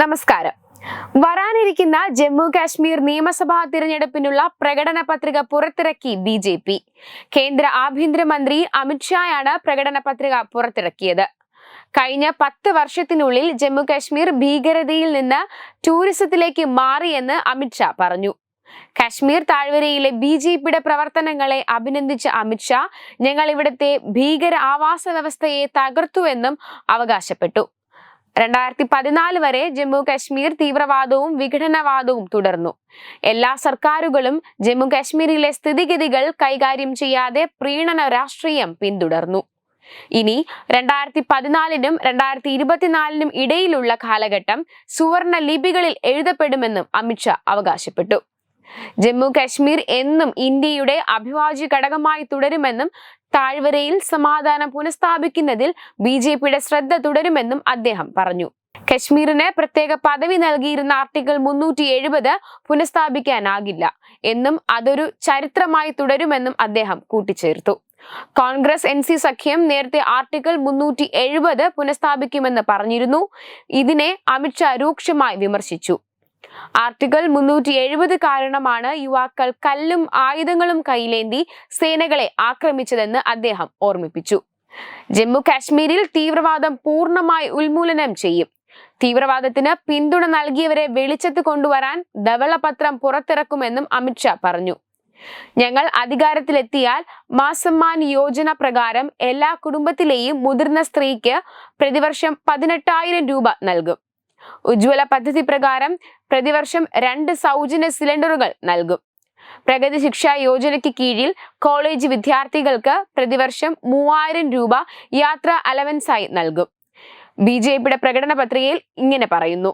നമസ്കാരം. വരാനിരിക്കുന്ന ജമ്മു കാശ്മീർ നിയമസഭാ തിരഞ്ഞെടുപ്പിനുള്ള പ്രകടന പത്രിക പുറത്തിറക്കി ബി ജെ പി. കേന്ദ്ര ആഭ്യന്തരമന്ത്രി അമിത്ഷായാണ് പ്രകടന പത്രിക പുറത്തിറക്കിയത്. കഴിഞ്ഞ പത്ത് വർഷത്തിനുള്ളിൽ ജമ്മു കാശ്മീർ ഭീകരതയിൽ നിന്ന് ടൂറിസത്തിലേക്ക് മാറിയെന്ന് അമിത്ഷാ പറഞ്ഞു. കാശ്മീർ താഴ്വരയിലെ ബി ജെ പിയുടെ പ്രവർത്തനങ്ങളെ അഭിനന്ദിച്ച അമിത്ഷാ ഞങ്ങൾ ഇവിടുത്തെ ഭീകര ആവാസ വ്യവസ്ഥയെ തകർത്തുവെന്നും അവകാശപ്പെട്ടു. രണ്ടായിരത്തി പതിനാല് വരെ ജമ്മു കാശ്മീർ തീവ്രവാദവും വിഘടനവാദവും തുടർന്നു. എല്ലാ സർക്കാരുകളും ജമ്മു കാശ്മീരിലെ സ്ഥിതിഗതികൾ കൈകാര്യം ചെയ്യാതെ പ്രീണന രാഷ്ട്രീയം പിന്തുടർന്നു. ഇനി രണ്ടായിരത്തി പതിനാലിനും രണ്ടായിരത്തി ഇരുപത്തിനാലിനും ഇടയിലുള്ള കാലഘട്ടം സുവർണ ലിപികളിൽ എഴുതപ്പെടുമെന്നും അമിത്ഷാ അവകാശപ്പെട്ടു. ജമ്മു കശ്മീർ എന്നും ഇന്ത്യയുടെ അഭിവാജ്യ ഘടകമായി തുടരുമെന്നും താഴ്വരയിൽ സമാധാനം പുനഃസ്ഥാപിക്കുന്നതിൽ ബി ജെ പിയുടെ ശ്രദ്ധ തുടരുമെന്നും അദ്ദേഹം പറഞ്ഞു. കശ്മീരിന് പ്രത്യേക പദവി നൽകിയിരുന്ന ആർട്ടിക്കിൾ മുന്നൂറ്റി എഴുപത് പുനഃസ്ഥാപിക്കാനാകില്ല എന്നും അതൊരു ചരിത്രമായി തുടരുമെന്നും അദ്ദേഹം കൂട്ടിച്ചേർത്തു. കോൺഗ്രസ് എൻ സി സഖ്യം നേരത്തെ ആർട്ടിക്കിൾ മുന്നൂറ്റി എഴുപത് പുനഃസ്ഥാപിക്കുമെന്ന് പറഞ്ഞിരുന്നു. ഇതിനെ അമിത്ഷാ രൂക്ഷമായി വിമർശിച്ചു. ആർട്ടിക്കിൾ മുന്നൂറ്റി എഴുപത് കാരണമാണ് യുവാക്കൾ കല്ലും ആയുധങ്ങളും കയ്യിലേന്തി സേനകളെ ആക്രമിച്ചതെന്ന് അദ്ദേഹം ഓർമ്മിപ്പിച്ചു. ജമ്മു കാശ്മീരിൽ തീവ്രവാദം പൂർണമായി ഉന്മൂലനം ചെയ്യും. തീവ്രവാദത്തിന് പിന്തുണ നൽകിയവരെ വെളിച്ചത്ത് കൊണ്ടുവരാൻ ധവളപത്രം പുറത്തിറക്കുമെന്നും അമിത്ഷാ പറഞ്ഞു. ഞങ്ങൾ അധികാരത്തിലെത്തിയാൽ മാസമ്മാൻ യോജന പ്രകാരം എല്ലാ കുടുംബത്തിലെയും മുതിർന്ന സ്ത്രീക്ക് പ്രതിവർഷം പതിനെട്ടായിരം രൂപ നൽകും. ഉജ്ജ്വല പദ്ധതി പ്രകാരം പ്രതിവർഷം രണ്ട് സൗജന്യ സിലിണ്ടറുകൾ നൽകും. പ്രഗതി ശിക്ഷാ യോജനയ്ക്ക് കീഴിൽ കോളേജ് വിദ്യാർത്ഥികൾക്ക് പ്രതിവർഷം മൂവായിരം രൂപ യാത്രാ അലവൻസായി നൽകും. ബി ജെ പിയുടെ പ്രകടന പത്രികയിൽ ഇങ്ങനെ പറയുന്നു.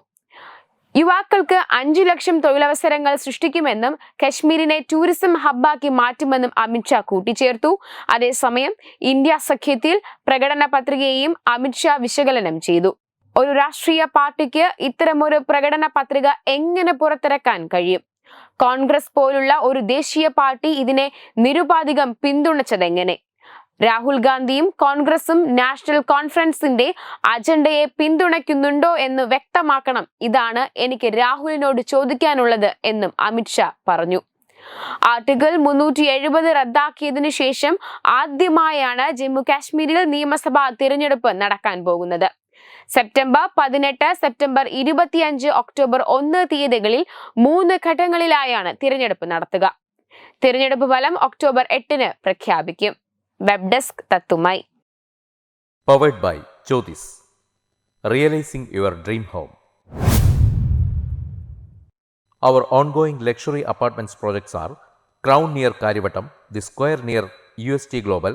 യുവാക്കൾക്ക് അഞ്ചു ലക്ഷം തൊഴിലവസരങ്ങൾ സൃഷ്ടിക്കുമെന്നും കശ്മീരിനെ ടൂറിസം ഹബ്ബാക്കി മാറ്റുമെന്നും അമിത്ഷാ കൂട്ടിച്ചേർത്തു. അതേസമയം ഇന്ത്യ സഖ്യത്തിൽ പ്രകടന പത്രികയെയും അമിത്ഷാ വിശകലനം ചെയ്തു. ഒരു രാഷ്ട്രീയ പാർട്ടിക്ക് ഇത്തരമൊരു പ്രകടന പത്രിക എങ്ങനെ പുറത്തിറക്കാൻ കഴിയും? കോൺഗ്രസ് പോലുള്ള ഒരു ദേശീയ പാർട്ടി ഇതിനെ നിരുപാധികം പിന്തുണച്ചതെങ്ങനെ? രാഹുൽ ഗാന്ധിയും കോൺഗ്രസും നാഷണൽ കോൺഫറൻസിന്റെ അജണ്ടയെ പിന്തുണയ്ക്കുന്നുണ്ടോ എന്ന് വ്യക്തമാക്കണം. ഇതാണ് എനിക്ക് രാഹുലിനോട് ചോദിക്കാനുള്ളത് എന്നും അമിത്ഷാ പറഞ്ഞു. ആർട്ടിക്കിൾ മുന്നൂറ്റി എഴുപത് റദ്ദാക്കിയതിനു ശേഷം ആദ്യമായാണ് ജമ്മു കാശ്മീരിൽ നിയമസഭാ തിരഞ്ഞെടുപ്പ് നടക്കാൻ പോകുന്നത്. സെപ്റ്റംബർ പതിനെട്ട് സെപ്റ്റംബർ ഇരുപത്തിയഞ്ച് ഒക്ടോബർ ഒന്ന് തീയതികളിൽ മൂന്ന് ഘട്ടങ്ങളിലായാണ് തിരഞ്ഞെടുപ്പ് നടത്തുക. തിരഞ്ഞെടുപ്പ് ഫലം ഒക്ടോബർ എട്ടിന് പ്രഖ്യാപിക്കും. Web desk തത്തുമായി powered by Jyothis realising your dream home our ongoing luxury apartments projects are Crown near Kariavattom the Square near U S T Crown